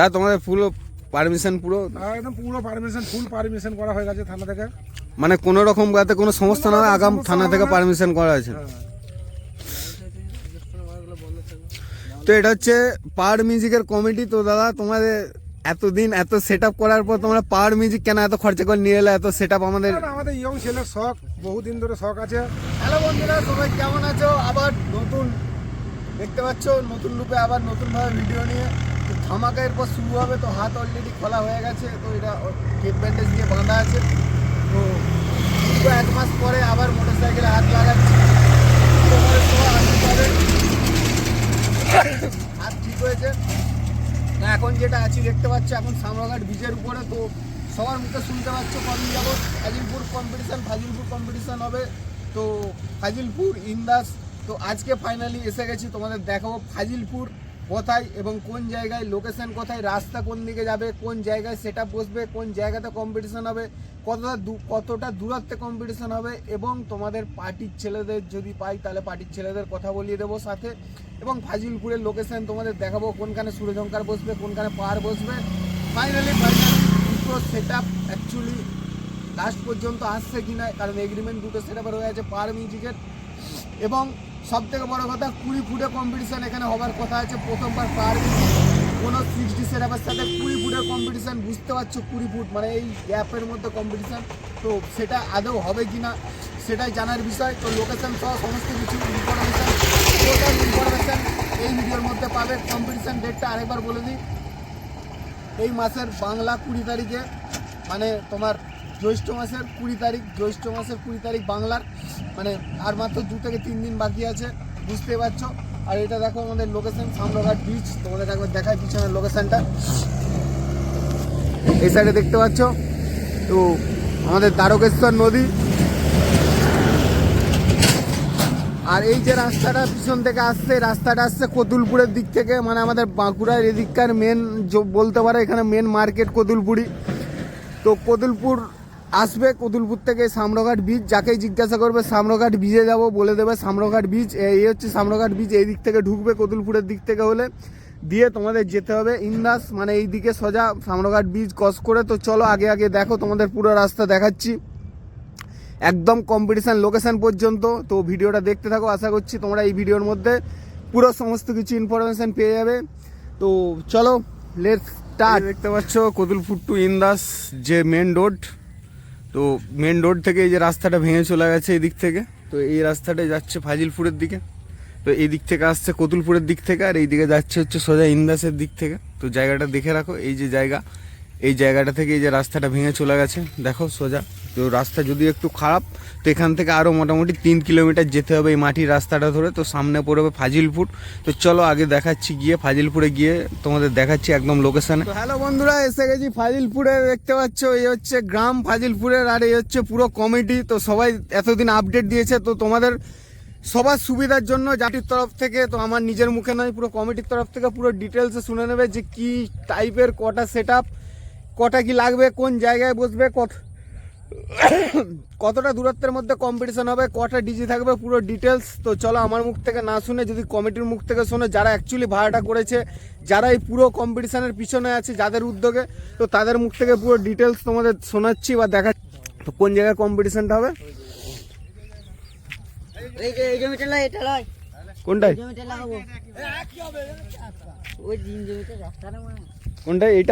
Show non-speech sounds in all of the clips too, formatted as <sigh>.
দা তোমাদের পুরো পারমিশন পুরো? একদম পুরো পারমিশন ফুল পারমিশন করা হয়ে গেছে থানা থেকে। মানে কোনো রকম যাতে কোনো সমস্যা না হয় আগাম থানা থেকে পারমিশন করা আছে হ্যাঁ। তো এটা হচ্ছে পাওয়ার মিউজিকের কমিটি তো দাদা তোমাদের এতদিন এত সেট আপ করার পর তোমরা পাওয়ার মিউজিক কেন এত খরচা করে নিয়ে এলে এত সেট আপ আমাদের আমাদের ইয়ং ছেলের শখ বহুদিন ধরে শখ আছে। হ্যালো বন্ধুরা সবাই কেমন আছো? আবার নতুন দেখতে পাচ্ছ নতুন রূপে আবার নতুনভাবে ভিডিও নিয়ে। তো ধামাকা এরপর শুরু হবে, তো হাত অলরেডি খোলা হয়ে গেছে, তো এটা কেক ব্যান্ডেজ দিয়ে বাঁধা আছে। তো এক মাস পরে আবার মোটর সাইকেলে হাত লাগাচ্ছি। হাত ঠিক হয়েছে। এখন যেটা আছি, দেখতে পাচ্ছ, এখন সামরাঘাট বীজের উপরে, তো সবার মুখে শুনতে পাচ্ছ, কদিন যাবত ফাজিলপুর কম্পিটিশান ফাজিলপুর কম্পিটিশান হবে। তো ফাজিলপুর, ইন্দাস, তো আজকে ফাইনালি এসে গেছি, তোমাদের দেখাবো ফাজিলপুর। কোথায় এবং কোন জায়গায় লোকেশন কোথায়, রাস্তা কোন দিকে যাবে, কোন জায়গায় সেটা বসবে, কোন জায়গাতে কম্পিটিশন হবে, কতটা কতটা দূরত্বে কম্পিটিশন হবে এবং তোমাদের পার্টির ছেলেদের যদি পাই তাহলে পার্টির ছেলেদের কথা বলিয়ে দেবো সাথে এবং ফাজিলপুরের লোকেশন তোমাদের দেখাবো, কোনখানে সূর্যঙ্কার বসবে, কোনখানে পাহাড় বসবে। ফাইনালি ফাইনালি দুটো সেট আপ অ্যাকচুয়ালি লাস্ট পর্যন্ত আসছে কি না কারণ এগ্রিমেন্ট দুটো সেট আপের হয়ে আছে পাহাড় মিউজিকের। এবং সব থেকে বড় কথা, কুড়ি ফুটে কম্পিটিশন এখানে হবার কথা আছে। প্রথমবার পার কোনো সিক্সটি সেরাপের সাথে কুড়ি ফুটের কম্পিটিশান বুঝতে পারছ কুড়ি ফুট মানে এই গ্যাপের মধ্যে কম্পিটিশান তো সেটা আদৌ হবে কি না, সেটাই জানার বিষয়। তো লোকেশন সহ সমস্ত কিছু ইনফরমেশান টোটাল ইনফরমেশান এই ভিডিওর মধ্যে পাবে। কম্পিটিশান ডেটটা আরেকবার বলে দিই। এই মাসের বাংলা কুড়ি তারিখে মানে তোমার জ্যৈষ্ঠ মাসের কুড়ি তারিখ, জ্যৈষ্ঠ মাসের কুড়ি তারিখ বাংলার মানে আর মাত্র দু থেকে তিন দিন বাকি আছে, বুঝতে পারছ? আর এটা দেখো আমাদের লোকেশন সামরাঘাট বিচ তোমাদের একবার দেখায় পিছনের লোকেশনটা এই সাইডে দেখতে পাচ্ছ? তো আমাদের দ্বারকেশ্বর নদী। আর এই যে রাস্তাটা পিছন থেকে আসছে, রাস্তাটা আসছে কতুলপুরের দিক থেকে মানে আমাদের বাঁকুড়ার এদিককার মেন বলতে পারে এখানে মেন মার্কেট কতুলপুরি তো কতুলপুর আসবে কতুলপুর থেকে সামরঘাট বীজ যাকেই জিজ্ঞাসা করবে সামরঘাট বীজে যাব বলে দেবে। সামরঘাট বীজ এই হচ্ছে সামরঘাট বীজ এই দিক থেকে ঢুকবে কতুলপুরের দিক থেকে হলে। দিয়ে তোমাদের যেতে হবে ইন্দাস মানে এই দিকে সোজা সামরঘাট বীজ ক্রস করে। তো চলো আগে আগে দেখো, তোমাদের পুরো রাস্তা দেখাচ্ছি। একদম কম্পিটিশান লোকেশান পর্যন্ত। তো ভিডিওটা দেখতে থাকো, আশা করছি তোমরা এই ভিডিওর মধ্যে পুরো সমস্ত কিছু ইনফরমেশান পেয়ে যাবে। তো চলো লেট স্টার্ট দেখতে পাচ্ছ কতুলপুর টু ইন্দাস, যে মেন রোড তো মেন রোড থেকে এই যে রাস্তাটা ভেঙে চলে গেছে এই দিক থেকে, তো এই রাস্তাটা যাচ্ছে ফাজিলপুরের দিকে। তো এই দিক থেকে আসছে কতুলপুরের দিক থেকে, আর এই দিকে যাচ্ছে হচ্ছে সোজা ইন্দাসের দিক থেকে। তো জায়গাটা দেখে রাখো, এই যে জায়গা এই জায়গাটা থেকে এই যে রাস্তাটা ভেঙে চলে গেছে, দেখো সোজা। তো রাস্তা যদি একটু খারাপ, তো এখান থেকে আরও মোটামুটি তিন কিলোমিটার যেতে হবে এই মাটির রাস্তাটা ধরে। তো সামনে পড়বে ফাজিলপুর। তো চলো আগে দেখাচ্ছি গিয়ে, ফাজিলপুরে গিয়ে তোমাদের দেখাচ্ছি একদম লোকেশানে হ্যালো বন্ধুরা, এসে গেছি ফাজিলপুরে, দেখতে পাচ্ছ, এই হচ্ছে গ্রাম ফাজিলপুরের, আর এই হচ্ছে পুরো কমিটি তো সবাই এতদিন আপডেট দিয়েছে, তো তোমাদের সবার সুবিধার জন্য জাতির তরফ থেকে, তো আমার নিজের মুখে নয়, পুরো কমিটির তরফ থেকে পুরো ডিটেলসে শুনে নেবে যে কি টাইপের কটা সেট কটা কি লাগবে কোন জায়গায় বসবে কত কতটা দূরত্বের মধ্যে কম্পিটিশন হবে কটা ডিজি থাকবে পুরো ডিটেলস তো চলো আমার মুখ থেকে না শুনে যদি কমিটির মুখ থেকে শোনে যারা অ্যাকচুয়ালি ভাড়াটা করেছে যারা এই পুরো কম্পিটিশনের পিছনে আছে যাদের উদ্যোগে তো তাদের মুখ থেকে পুরো ডিটেলস তোমাদের শোনাচ্ছি বা দেখা তো কোন জায়গায় কম্পিটিশনটা হবে? কোনটাই যে এই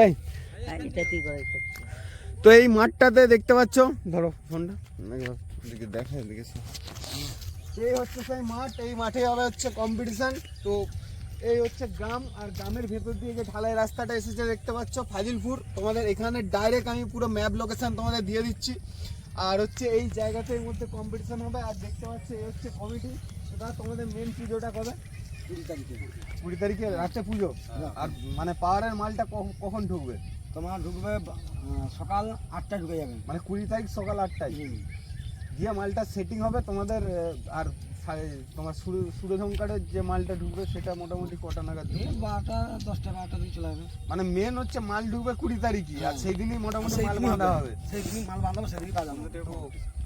এইটাই হ্যাঁ, এটা করে তো এই মাঠটাতে দেখতে পাচ্ছ? ধরো ফোনটা। দেখা এই হচ্ছে সেই মাঠ এই মাঠে হবে হচ্ছে কম্পিটিশন তো এই হচ্ছে গ্রাম আর গ্রামের ভেতর দিয়ে যে ঢালাই রাস্তাটা এসেছে দেখতে পাচ্ছ ফাজিলপুর। তোমাদের এখানে ডাইরেক্ট আমি পুরো ম্যাপ লোকেশন তোমাদের দিয়ে দিচ্ছি। আর হচ্ছে এই জায়গাটার মধ্যে কম্পিটিশন হবে। আর দেখতে পাচ্ছ এই হচ্ছে কমিটি সেটা তোমাদের মেন পুজোটা কবে? কুড়ি তারিখে। কুড়ি তারিখে রাত্রে পুজো। আর মানে পাওয়ারের মালটা কখ- কখন ঢুকবে? তোমার ঢুকবে সকাল আটটা ঢুকে যাবে। মানে কুড়ি তারিখ সকাল আটটায়? গিয়ে মালটা সেটিং হবে তোমাদের আর তোমার তোমার সুরধঙ্কারের যে মালটা ঢুকবে সেটা মোটামুটি কটা নাগাদ? বারোটা দশটা বারোটা দিয়ে চলে যাবে। মানে মেন হচ্ছে মাল ঢুকবে কুড়ি তারিখই আর সেই দিনই মোটামুটি মাল বাঁধা হবে। সেই দিন মাল বাঁধাবো সেদিনই কাজ হবে।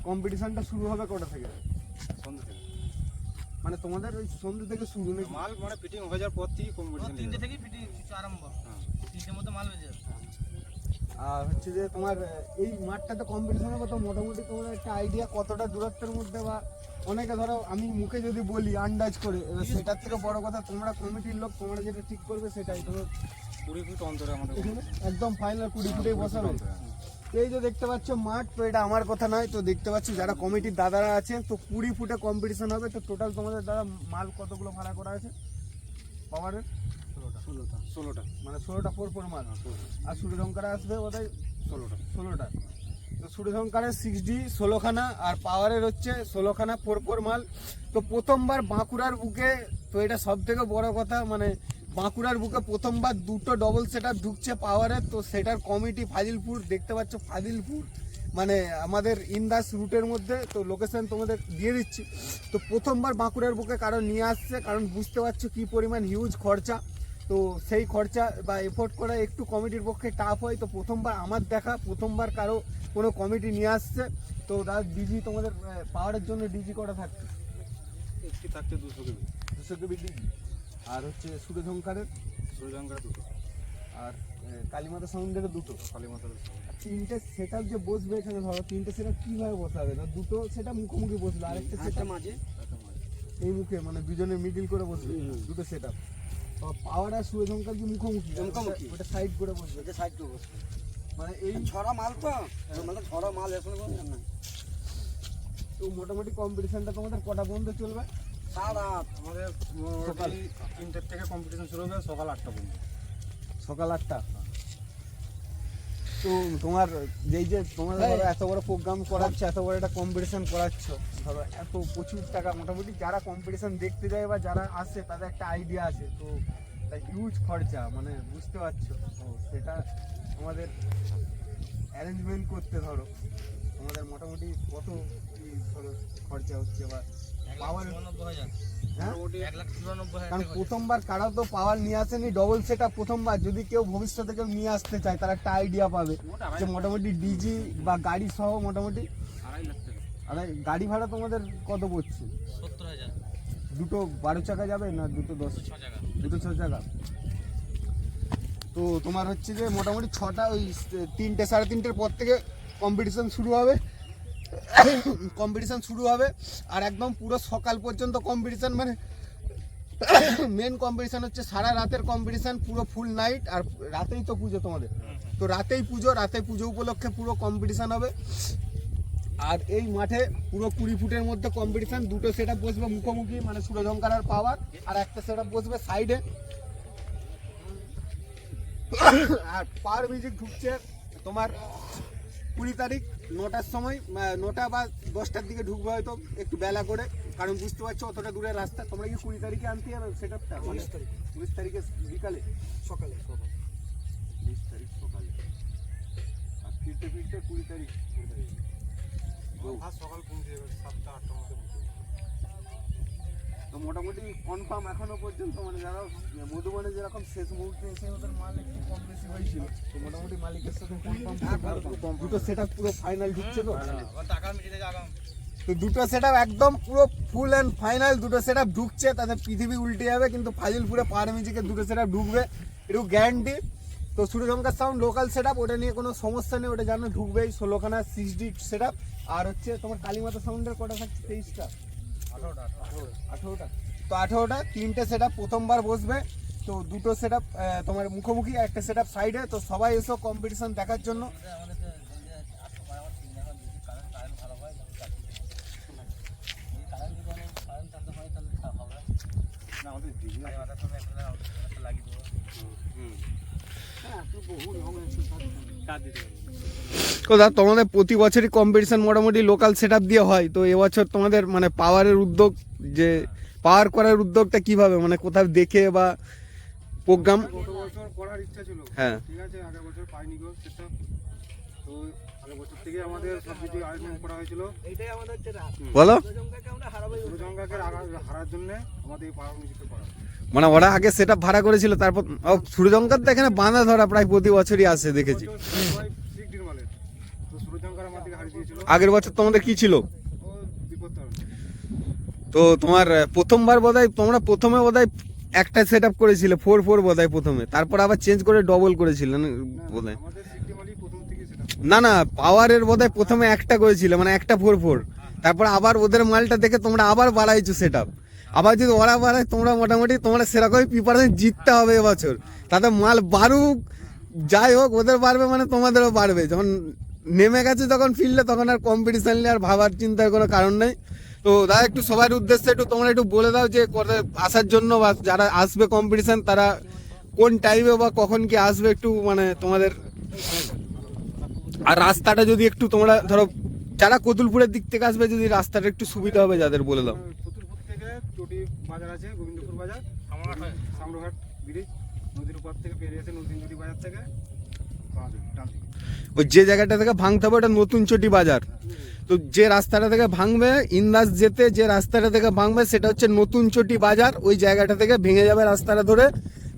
কম্পিটিশনটা শুরু হবে কটা থেকে? মানে তোমাদের ওই সন্ধ্যে থেকে শুরু নাকি? মাল মানে ফিটিং হয়ে যাওয়ার পর থেকে কম্পিটিশন তিনটে থেকে তিনটের মধ্যে মাল বেজে যাবে। আর হচ্ছে যে তোমার এই মাঠটাতে কম্পিটিশনে কত মোটামুটি তোমার একটা আইডিয়া কতটা দূরত্বের মধ্যে বা অনেকে ধরো আমি মুখে যদি বলি আন্দাজ করে এবার সেটার থেকে বড় কথা তোমরা কমিটির লোক তোমরা যেটা ঠিক করবে সেটাই। ধরো কুড়ি ফুট অন্তরে আমাদের একদম ফাইনাল কুড়ি ফুটেই বসাবে তো এই যে দেখতে পাচ্ছ মাঠ তো এটা আমার কথা নয় তো দেখতে পাচ্ছ যারা কমিটির দাদারা আছে তো কুড়ি ফুটে কম্পিটিশন হবে তো টোটাল তোমাদের দাদা মাল কতগুলো ভাড়া করা আছে? পাওয়ারের? ষোলোটা। ষোলোটা। মানে ষোলোটা ফোর ফোর মাল আর সূর্যশঙ্করে আসবে বোধহয় ষোলোটা। ষোলোটা। তো সূর্যশঙ্করের সিক্স ডি ষোলোখানা আর পাওয়ারের হচ্ছে ষোলোখানা ফোর ফোর মাল। তো প্রথমবার বাঁকুড়ার বুকে তো এটা সব থেকে বড় কথা মানে বাঁকুড়ার বুকে প্রথমবার দুটো ডবল সেটার ঢুকছে পাওয়ারের তো সেটার কমিটি ফাজিলপুর দেখতে পাচ্ছ ফাজিলপুর মানে আমাদের ইন্দাস রুটের মধ্যে তো লোকেশন তোমাদের দিয়ে দিচ্ছি। তো প্রথমবার বাঁকুড়ার বুকে কারণ নিয়ে আসছে কারণ বুঝতে পারছ কি পরিমাণ হিউজ খরচা। তো সেই খরচা বা এফোর্ট করা একটু কমিটির পক্ষে টাফ হয়। তো প্রথমবার আমার দেখা প্রথমবার কারও কোনো কমিটি নিয়ে আসছে। তো তার ডিজি তোমাদের পাওয়ারের জন্য ডিজি করা থাকছে? একটি থাকতে দুশো কেবি। দুশো কেবি ডিজি আর হচ্ছে সূর্যঝঙ্কারের সূর্যাঙ্কার দুটো। আর কালীমাতা সাউন্ডেরও দুটো। কালী মাতার আর তিনটে সেট যে বসবে এখানে ধরো তিনটে সেট কীভাবে বসাবে? না দুটো সেটা মুখোমুখি বসবে আরেকটা সেট মাঝে। এই মুখে মানে দুজনে মিডিল করে বসবে দুটো সেট আপ পাওয়ার আর সূর্যঝঙ্কার কি মুখোমুখি? মুখোমুখি। ওটা সাইড করে বসবে। যে সাইড করে বসবে। মানে এই ছড়া মাল তো? মানে ছড়া মাল এখন না? তো মোটামুটি কম্পিটিশনটা তোমাদের কটা পর্যন্ত চলবে? সারা আমাদের সকাল। মোটামুটি তিনটের থেকে কম্পিটিশন শুরু হবে সকাল আটটা পর্যন্ত। সকাল আটটা? তো তোমার যেই যে তোমার ধরো এত বড় প্রোগ্রাম করাচ্ছ এত বড় একটা কম্পিটিশন করাচ্ছ ধরো এত প্রচুর টাকা মোটামুটি যারা কম্পিটিশন দেখতে যায় বা যারা আসে তাদের একটা আইডিয়া আছে। তো হিউজ খরচা মানে বুঝতে পারছ? তো সেটা আমাদের অ্যারেঞ্জমেন্ট করতে ধরো। আমাদের মোটামুটি কত কি ধরো খরচা হচ্ছে বা হ্যাঁ? কারণ প্রথমবার কারা তো পাওয়ার নিয়ে আসেনি ডবল সেটা প্রথমবার। যদি কেউ ভবিষ্যতে কেউ নিয়ে আসতে চায় তারা একটা আইডিয়া পাবে যে মোটামুটি ডিজি বা গাড়ি সহ মোটামুটি আর গাড়ি ভাড়া তোমাদের কত পড়ছে? দুটো বারো চাকা যাবে না দুটো দশ? দুটো ছ চাকা। তো তোমার হচ্ছে যে মোটামুটি ছটা ওই তিনটে সাড়ে তিনটের পর থেকে কম্পিটিশন শুরু হবে। কম্পিটিশন শুরু হবে। আর একদম পুরো সকাল পর্যন্ত কম্পিটিশন মানে মেন কম্পিটিশন হচ্ছে সারা রাতের কম্পিটিশন পুরো ফুল নাইট আর রাতেই তো পুজো তোমাদের। তো রাতেই পুজো, রাতে পুজো উপলক্ষে পুরো কম্পিটিশন হবে। আর এই মাঠে পুরো কুড়ি ফুটের মধ্যে কম্পিটিশন দুটো সেট বসবে মুখোমুখি মানে সুরজঙ্কার পাওয়ার আর একটা সেট বসবে সাইডে আর পাওয়ার মিউজিক ঢুকছে তোমার কুড়ি তারিখ। নটার সময় নটা বা দশটার দিকে ঢুকবে হয়তো একটু বেলা করে কারণ বুঝতে পারছ অতটা দূরে রাস্তা তোমরা কি কুড়ি তারিখে আনতে যাবে সেট আপটা উনিশ তারিখ। উনিশ তারিখে বিকালে সকালে বিশ তারিখ সকালে আর ফিরতে ফিরতে কুড়ি তারিখ কুড়ি তারিখ। আর সকাল পৌঁছে যাবে সাতটা আটটার মধ্যে যাবে। তো মোটামুটি কনফার্ম এখনও পর্যন্ত মানে যারা মধুবনে যেরকম শেষ মুহূর্তে এসে ওদের মাল একটু কম বেশি হয়েছিল তো মোটামুটি মালিকের সাথে কনফার্ম দুটো সেট পুরো ফাইনাল ঢুকছে তো? তো দুটো সেট একদম পুরো ফুল অ্যান্ড ফাইনাল দুটো সেট ঢুকছে তাদের পৃথিবী উল্টে যাবে কিন্তু ফাজিলপুরে পাওয়ার মিউজিকের দুটো সেট ঢুকবে একটু গ্যারান্টি তো সূর্যজঙ্কার সাউন্ড লোকাল সেট ওটা নিয়ে কোনো সমস্যা নেই ওটা জানো ঢুকবেই। ষোলোখানা সিক্স ডি সেট আর হচ্ছে তোমার কালীমাতা সাউন্ডের কটা থাকছে তেইশটা? তো আঠেরোটা, তিনটে সেট প্রথমবার বসবে। তো দুটো সেট তোমার মুখোমুখি, একটা সেট সাইডে তো সবাই এসো কম্পিটিশন দেখার জন্য। আমাদের তো দিদি তোমাদের প্রতি বছরই কম্পিটিশন মোটামুটি লোকাল সেট দিয়ে হয়। তো এবছর তোমাদের মানে পাওয়ারের উদ্যোগ যে পাওয়ার করার উদ্যোগটা কীভাবে? মানে কোথাও দেখে বা প্রোগ্রাম করার ইচ্ছা ছিল। হ্যাঁ। ঠিক আছে আগের বছর পাইনি গো সেটা তো আগের বছর থেকে আমাদের সব কিছু আয়োজন করা হয়েছিল। এইটাই আমাদের হচ্ছে রাত বলো? সূর্যজঙ্কাকে আমরা হারাবোই সূর্যঙ্কাকে হারার জন্য আমাদের এই পাড়া মিউজিকটা করা মানে ওরা আগে সেট ভাড়া করেছিল তারপর ও, সূর্যঙ্কর তো এখানে বাঁধা ধরা প্রায় প্রতি বছরই আসে দেখেছি। আগের বছর তোমাদের কি ছিল? তো তোমার প্রথমবার বোধহয় তোমরা প্রথমে বোধহয় একটা সেট আপ করেছিলে ফোর ফোর বোধহয় প্রথমে। তারপর আবার চেঞ্জ করে ডবল করেছিলেন বোধহয় আমাদের সিটি মালি প্রথম থেকে সেটা না না, পাওয়ারের বোধহয় প্রথমে একটা করেছিল মানে একটা ফোর ফোর তারপর আবার ওদের মালটা দেখে তোমরা আবার বাড়াইছো সেট আবার যদি ওরা বাড়ায়, তোমরা মোটামুটি তোমরা সেরকমই প্রিপারেশন জিততে হবে এবছর। তাতে মাল বাড়ুক, যাই হোক, ওদের বাড়বে মানে তোমাদেরও বাড়বে। যখন নেমে গেছে যখন ফিল্ডে তখন আর কম্পিটিশন নিয়ে আর ভাবার চিন্তার কোনো কারণ নেই। তো দাদা, একটু সবার উদ্দেশ্যে একটু তোমরা একটু বলে দাও যে আসার জন্য বা যারা আসবে কম্পিটিশন তারা কোন টাইমে বা কখন কি আসবে একটু মানে তোমাদের আর রাস্তাটা যদি একটু তোমরা ধরো যারা কতুলপুরের দিক থেকে আসবে যদি রাস্তাটা একটু সুবিধা হবে যাদের বলে দাও। চতুর্পুর থেকে চটি বাজার আছে গোবিন্দপুর বাজার সামরঘাট ব্রিজ নদীর উপর থেকে পেরিয়ে এসে নতুন চটি বাজার থেকে। ওই যে জায়গাটা থেকে ভাঙতে হবে ওটা নতুন চটি বাজার। তো যে রাস্তাটা থেকে ভাঙবে ইন্দাস যেতে যে রাস্তাটা থেকে ভাঙবে সেটা হচ্ছে নতুন চটি বাজার। ওই জায়গাটা থেকে ভেঙে যাবে রাস্তাটা ধরে।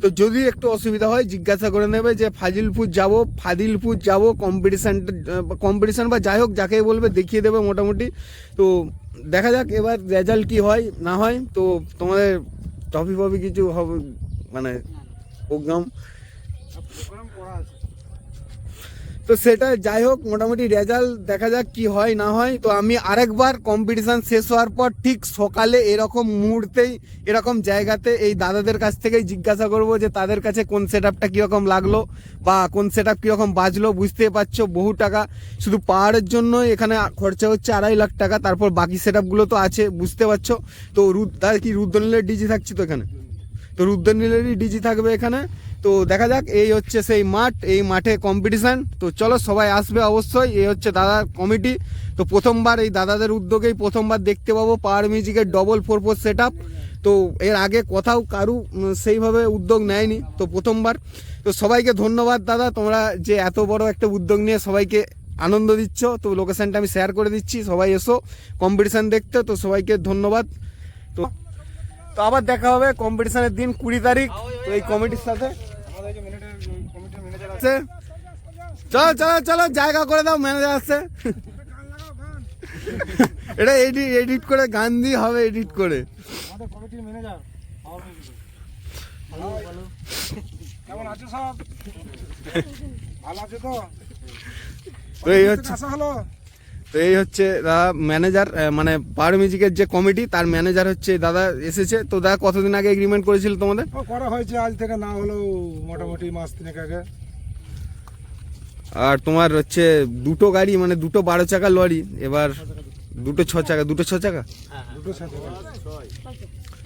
তো যদি একটু অসুবিধা হয়, জিজ্ঞাসা করে নেবে যে ফাজিলপুর যাব, ফাদিলপুর যাব কম্পিটিশান কম্পিটিশান বা যাই হোক যাকে বলবে দেখিয়ে দেবে মোটামুটি। তো দেখা যাক, এবার রেজাল্ট কি হয়, না হয়, তো তোমাদের টফি ফফি কিছু হবে মানে প্রোগ্রাম তো সেটা যাই হোক, মোটামুটি রেজাল্ট দেখা যাক কি হয়, না হয়। তো আমি আরেকবার কম্পিটিশন শেষ হওয়ার পর ঠিক সকালে এরকম মুহূর্তেই, এরকম জায়গাতে এই দাদাদের কাছ থেকেই জিজ্ঞাসা করব যে তাদের কাছে কোন সেট আপটা কীরকম লাগল বা কোন সেট আপ কীরকম বাজলো বুঝতে পারছ, বহু টাকা। শুধু পাহাড়ের জন্য এখানে খরচা হচ্ছে আড়াই লাখ টাকা, তারপর বাকি সেট আপগুলো তো আছে, বুঝতে পারছ। তো রুদ, তার কি রুদ্রনীলের ডিজি থাকছে তো এখানে? তো রুদ্রনীলেরই ডিজি থাকবে এখানে। তো দেখা যাক, এই হচ্ছে সেই মাঠ, এই মাঠে কম্পিটিশান তো চলো, সবাই আসবে অবশ্যই। এই হচ্ছে দাদার কমিটি তো প্রথমবার এই দাদাদের উদ্যোগেই প্রথমবার দেখতে পাবো পাওয়ার মিউজিকের ডবল ফোর ফোর সেট তো এর আগে কোথাও কারু সেইভাবে উদ্যোগ নেয়নি। তো প্রথমবার। তো সবাইকে ধন্যবাদ দাদা। তোমরা যে এত বড় একটা উদ্যোগ নিয়ে সবাইকে আনন্দ দিচ্ছ, তো লোকেশানটা আমি শেয়ার করে দিচ্ছি। সবাই এসো কম্পিটিশান দেখতে। তো সবাইকে ধন্যবাদ। তো তো আবার দেখা হবে কম্পিটিশানের দিন কুড়ি তারিখ। তো এই কমিটির সাথে আমাদের যে মিনিটের কমিটির ম্যানেজার আছে আসছে চলো চলো চলো জায়গা করে দাও ম্যানেজার আসছে এটা এডিট এডিট করে গান দিয়ে হবে এডিট করে। আমাদের কমিটির ম্যানেজার কেমন আছো সব? ভালো আছে তো? তো এই হচ্ছে তো এই হচ্ছে দাদা ম্যানেজার মানে পাওয়ার মিউজিকের যে কমিটি তার ম্যানেজার হচ্ছে দাদা এসেছে। তো দাদা কতদিন আগে এগ্রিমেন্ট করেছিল তোমাদের? করা হয়েছে আজ থেকে না হলেও মোটামুটি মাস তিনেক আগে। আর তোমার হচ্ছে দুটো গাড়ি মানে দুটো বারো চাকা লরি, এবার দুটো ছ চাকা, দুটো ছ চাকা?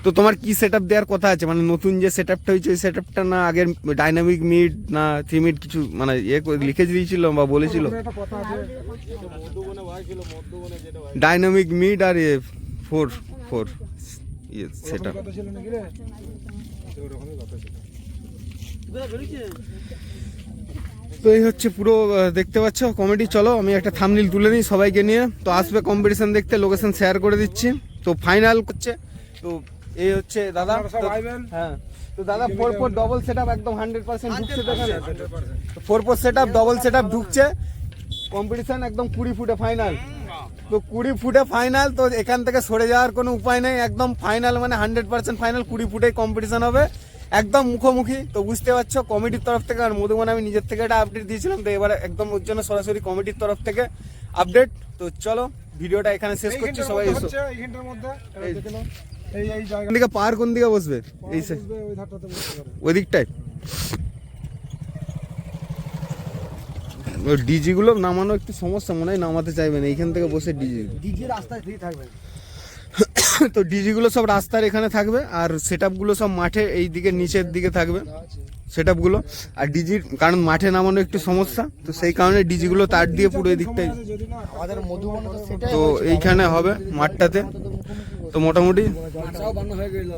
তো তোমার কি সেট আপ দেওয়ার কথা আছে? মানে নতুন যে সেট আপটা হয়েছে, ওই সেট আপটা না আগের ডাইনামিক মিড না থ্রি মিড কিছু মানে ইয়ে লিখে দিয়েছিল বা বলেছিল? ডাইনামিক মিড আর ইয়ে ফোর ফোর ইয়ে সেট আপ তো এই হচ্ছে পুরো দেখতে পাচ্ছ কমেডি চলো আমি একটা থামনিল তুলে নিই সবাইকে নিয়ে। তো আসবে কম্পিটিশন দেখতে লোকেশন শেয়ার করে দিচ্ছি। তো ফাইনাল করছে তো এই হচ্ছে দাদা হ্যাঁ তো দাদা four four double set up একদম হান্ড্রেড পার্সেন্ট ঢুকছে four four set up double set up ঢুকছে। কম্পিটিশন একদম কুড়ি ফুটে ফাইনাল তো কুড়ি ফুটে ফাইনাল তো এখান থেকে সরে যাওয়ার কোনো উপায় নেই। একদম ফাইনাল মানে হান্ড্রেড পার্সেন্ট ফাইনাল কুড়ি ফুটেই কম্পিটিশন হবে। একদম মুখোমুখি। তো বুঝতে পারছ কমিটির তরফ থেকে আর মধুবন আমি নিজের থেকে একটা আপডেট দিয়েছিলাম তো এবার একদম ওর জন্য সরাসরি কমিটির তরফ থেকে আপডেট তো চলো ভিডিওটা এখানে শেষ করছি সবাই এসো। কোন দিকে পার কোন দিকে বসবে? এই ওই ধারটাতে বসতে পারে ওই দিকটায়। ওই ডিজি গুলো নামানো একটু সমস্যা মনে হয় নামাতে চাইবেন এইখান থেকে বসে ডিজি ডিজে রাস্তায় ফ্রি থাকবে। <laughs> তো ডিজিগুলো সব রাস্তার এখানে থাকবে আর সেটগুলো সব মাঠে এই দিকে নিচের দিকে থাকবে সেট আপগুলো আর ডিজির কারণ মাঠে নামানো একটু সমস্যা তো সেই কারণে ডিজিগুলো তার দিয়ে পুরো এই দিকটাই তো এইখানে হবে মাঠটাতে। তো মোটামুটি মাছরাও বন্ধ হয়ে গেল।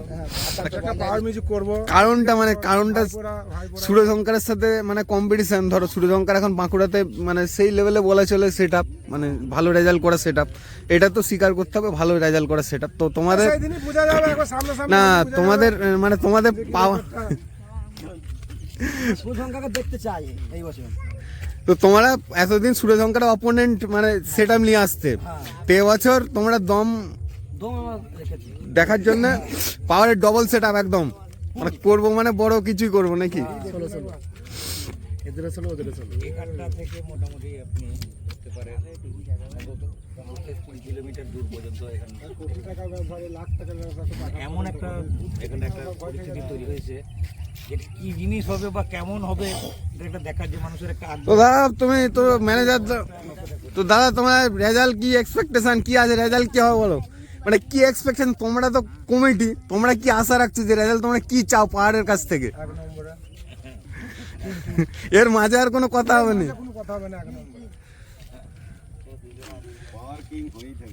একটা পাওয়ার মিউজিক করব। কারণটা মানে কারণটা সুরজঙ্কারের সাথে মানে কম্পিটিশন ধরো সুরজঙ্কার এখন বাঁকুড়াতে মানে সেই লেভেলে বলা চলে সেট মানে ভালো রেজাল্ট করা সেট এটা তো স্বীকার করতে হবে ভালো রেজাল্ট করা সেট তো তোমাদের সামনে না তোমাদের মানে তোমাদের পাওয়া দেখতে চাই এই বছর। তো তোমরা এতদিন সুরজঙ্কার অপোনেন্ট মানে সেট নিয়ে আসতে। তো এবছর তোমরা দম দেখার জন্য পাওয়ারের ডবল সেট আপ একদম। মানে করব মানে বড় কিছুই করব নাকি? এমন একটা এখানে একটা পরিস্থিতি তৈরি হয়েছে কি জিনিস হবে বা কেমন হবে এটা দেখার যে মানুষের একটা তো দাদা তুমি তো ম্যানেজার তো দাদা তোমার রেজাল্ট কি এক্সপেকটেশন কি আছে? রেজাল্ট কি হবে বলো? মানে কি এক্সপেকটেশন তোমরা তো কমিটি তোমরা কি আশা রাখছো যে রেজাল্ট তোমরা কি চাও পাহাড়ের কাছ থেকে? এর মাঝে আর কোনো কথা হবে না।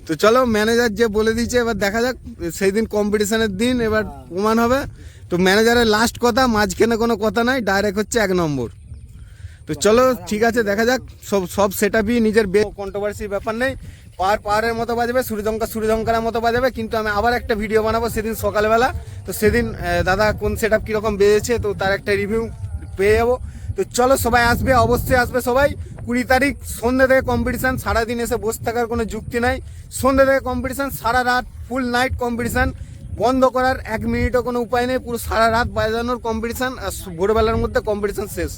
তো চলো ম্যানেজার যে বলে দিয়েছে এবার দেখা যাক সেই দিন কম্পিটিশনের দিন এবার প্রমাণ হবে। তো ম্যানেজারের লাস্ট কথা মাঝখানে কোনো কথা নাই ডাইরেক্ট হচ্ছে এক নম্বর। তো চলো ঠিক আছে দেখা যাক সব সব সেট আপই নিজের কন্ট্রোভার্সি ব্যাপার নেই। পাহাড় পাহাড়ের মতো বাজাবে, সূর্যঙ্কা সূর্যঙ্কার মতো বাজাবে, কিন্তু আমি আবার একটা ভিডিও বানাবো সেদিন সকালবেলা। তো সেদিন দাদা কোন সেট আপ কীরকম বেজেছে, তো তার একটা রিভিউ পেয়ে যাব। তো চলো সবাই আসবে, অবশ্যই আসবে সবাই। কুড়ি তারিখ, সন্ধ্যে থেকে কম্পিটিশান সারাদিন এসে বসে থাকার কোনো যুক্তি নাই। সন্ধ্যে থেকে কম্পিটিশান সারা রাত ফুল নাইট কম্পিটিশান বন্ধ করার এক মিনিটও কোনো উপায় নেই, পুরো সারা রাত বাজানোর কম্পিটিশান আর ভোরবেলার মধ্যে কম্পিটিশান শেষ।